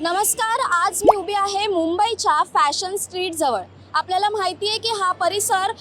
नमस्कार आज मी उभी आहे मुंबईच्या फॅशन स्ट्रीट जवळ आपल्याला माहिती आहे की हा परिसर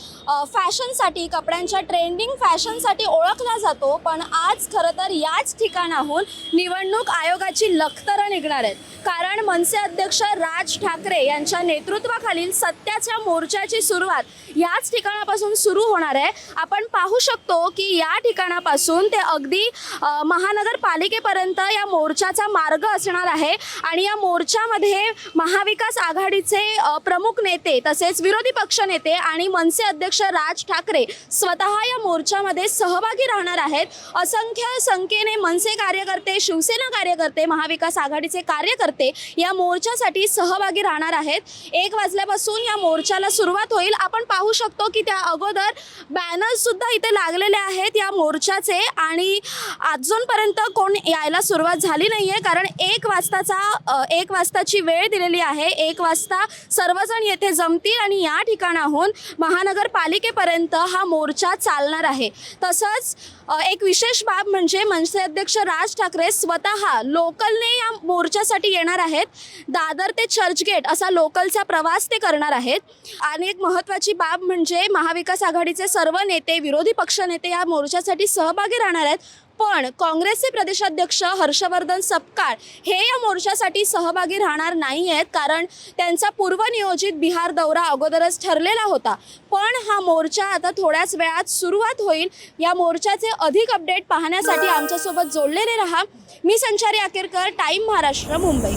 फॅशनसाठी कपड्यांच्या ट्रेंडिंग फॅशनसाठी ओळखला जातो पण आज खरं तर याच ठिकाणाहून निवडणूक आयोगाची लखतरं निघणार आहेत. कारण मनसे अध्यक्ष राज ठाकरे यांच्या नेतृत्वाखालील सत्याच्या मोर्चाची सुरुवात याच ठिकाणापासून सुरू होणार आहे. आपण पाहू शकतो की या ठिकाणापासून ते अगदी महानगरपालिकेपर्यंत या मोर्चाचा मार्ग असणार आहे. आणि या मोर्चामध्ये महाविकास आघाडीचे प्रमुख नेते तसेच तसेच विरोधी पक्षनेते आणि मनसे अध्यक्ष राज ठाकरे स्वतः या मोर्चामध्ये सहभागी राहणार आहेत. असंख्य संख्येने मनसे कार्यकर्ते शिवसेना कार्यकर्ते महाविकास आघाडीचे कार्यकर्ते या मोर्चासाठी सहभागी राहणार आहेत. एक वाजल्यापासून या मोर्चाला सुरुवात होईल. आपण पाहू शकतो की त्या अगोदर बॅनर्स सुद्धा इथे लागलेले आहेत या मोर्चाचे आणि अजूनपर्यंत कोण यायला सुरुवात झाली नाही आहे कारण एक वाजताचा एक वाजताची वेळ दिलेली आहे. एक वाजता सर्वजण येथे जमतील. आणि या ठिकाणाहून महानगरपालिकेपर्यंत हा मोर्चा चालणार आहे. तसंच एक विशेष बाब म्हणजे मनसे अध्यक्ष राज ठाकरे स्वतः लोकलने या मोर्चासाठी येणार आहेत. दादर ते चर्चगेट असा लोकलचा प्रवास ते करणार आहेत. आणि एक महत्त्वाची बाब म्हणजे महाविकास आघाडीचे सर्व नेते विरोधी पक्षनेते या मोर्चासाठी सहभागी राहणार आहेत. पण काँग्रेसचे प्रदेशाध्यक्ष हर्षवर्धन सपकाळ हे या मोर्चासाठी सहभागी राहणार नाही आहेत कारण त्यांचा पूर्वनियोजित बिहार दौरा अगोदरच ठरलेला होता. पण हा मोर्चा आता थोड्याच वेळात सुरुवात होईल. या मोर्चाचे अधिक अपडेट पाहण्यासाठी आमच्यासोबत जोडलेले रहा. मी संचारी आकेरकर टाईम महाराष्ट्र मुंबई.